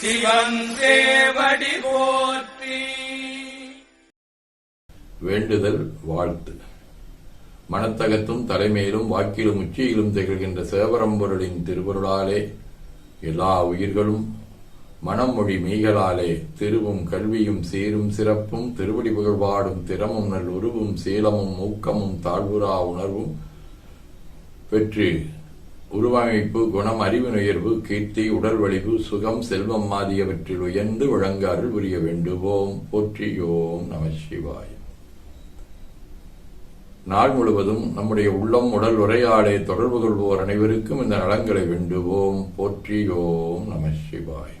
சிவன் போற்றி. வேண்டுதல் வாழ்த்து. மனத்தகத்தும் தலைமையிலும் வாக்கிலும் உச்சியிலும் திகழ்கின்ற சேவரம்பொருளின் திருவருளாலே எல்லா உயிர்களும் மனம் மொழி திருவும் கல்வியும் சீரும் சிறப்பும் திருவடி புகழ்பாடும் திறமும் நல் உருவும் சீலமும் ஊக்கமும் தாழ்வுரா உணர்வும் பெற்று உருவமைப்பு குணம் அறிவு நுயர்வு கீர்த்தி உடல் வலிவு சுகம் செல்வம் ஆகியவற்றில் உயர்ந்து விளங்க அருள் புரிய வேண்டுவோம். போற்றியோம் நம சிவாய். நாள் முழுவதும் நம்முடைய உள்ளம் உடல் உரையாடை தொடர்பு கொள்வோர் அனைவருக்கும் இந்த நலங்களை வேண்டுவோம். போற்றியோம் நம சிவாய்.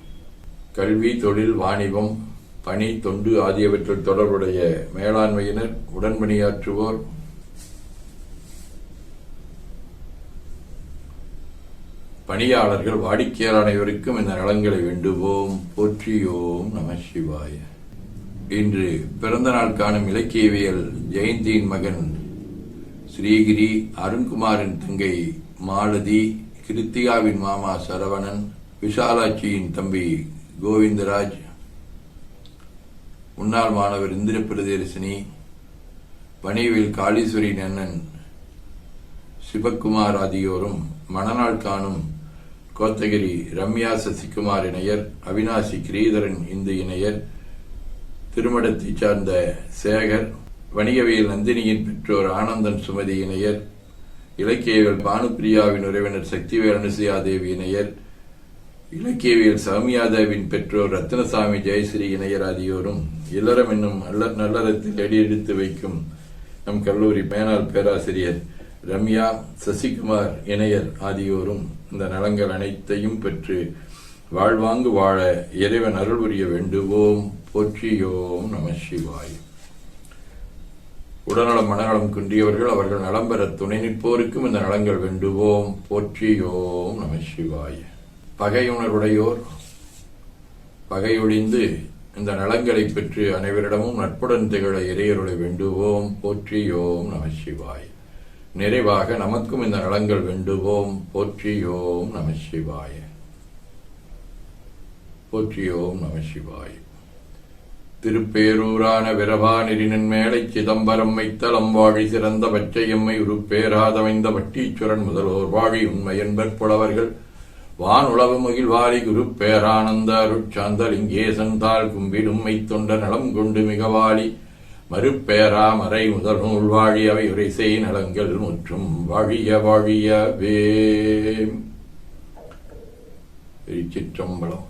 கல்வி தொழில் வாணிபம் பணி தொண்டு ஆகியவற்றில் தொடர்புடைய மேலாண்மையினர் உடன்பணியாற்றுவோர் பணியாளர்கள் வாடிக்கையாளர் அனைவருக்கும் இந்த நலன்களை வேண்டுவோம். போற்றியோம் நம சிவாய. இன்று பிறந்த நாள் காணும் இலக்கியவியல் ஜெயந்தியின் மகன் ஸ்ரீகிரி அருண்குமாரின் தங்கை மாலதி கிருத்திகாவின் மாமா சரவணன் விஷாலாட்சியின் தம்பி கோவிந்தராஜ் முன்னாள் மாணவர் இந்திர பிரதேசினி பணிவில் காளீஸ்வரி நன்னன் சிவக்குமார் ஆகியோரும் மணநாள் காணும் கோத்தகிரி ரம்யா சசிகுமார் இணையர் அவினாசி கிரீதரன் இந்து இணையர் திருமடத்தைச் சார்ந்த சேகர் வணிகவியல் நந்தினியின் பெற்றோர் ஆனந்தன் சுமதி இணையர் இலக்கியவியல் பானுப்பிரியாவின் உறவினர் சக்திவேல் அனுசுயாதேவி இணையர் இலக்கியவியல் சௌமியாதேவின் பெற்றோர் ரத்னசாமி ஜெயஸ்ரீ இணையர் ஆகியோரும் இல்லறம் என்னும் அல்ல நல்லறத்தில் அடியெடுத்து வைக்கும் நம் கல்லூரி மேனாள் பேராசிரியர் ரம்யா சசிகுமார் இணையர் ஆகியோரும் இந்த நலங்கள் அனைத்தையும் பெற்று வாழ்வாங்கு வாழ இறைவன் அருள் புரிய வேண்டுவோம். போற்றியோம் நம சிவாய். உடல்நலம் மனநலம் குன்றியவர்கள் அவர்கள் நலம் பெற துணை நிற்போருக்கும் இந்த நலங்கள் வேண்டுவோம். போற்றியோம் நம சிவாய். பகையுணர்வுடையோர் பகையொழிந்து இந்த நலங்களை பெற்று அனைவரிடமும் நட்புடன் திகழ இறையருளை வேண்டுவோம். போற்றியோம் நம சிவாய். நிறைவாக நமக்கும் இந்த நலங்கள் வேண்டுவோம். போற்றியோம் நம சிவாய. போற்றியோம் நம சிவாய. திருப்பேரூரான விரபானிரினின் மேலை சிதம்பரம் வைத்தலம் வாழி சிறந்த பச்சையம்மை உருப்பேராதமைந்த வட்டீச்சுரன் முதல்வோர் வாழி உண்மை என்பர் புலவர்கள். வானுளவு மகிழ்வாரி குரு பேரானந்த அருட்சாந்தலிங்கேசன் தாள் கும்பிடும் தொண்ட நலம் கொண்டு மிகவாளி மறுப்பேரா மறை முதல் நூல் உரிசை உரைசை நலங்கள் முற்றும் வாழிய வாழியவே. திருச்சிற்றம்பலம்.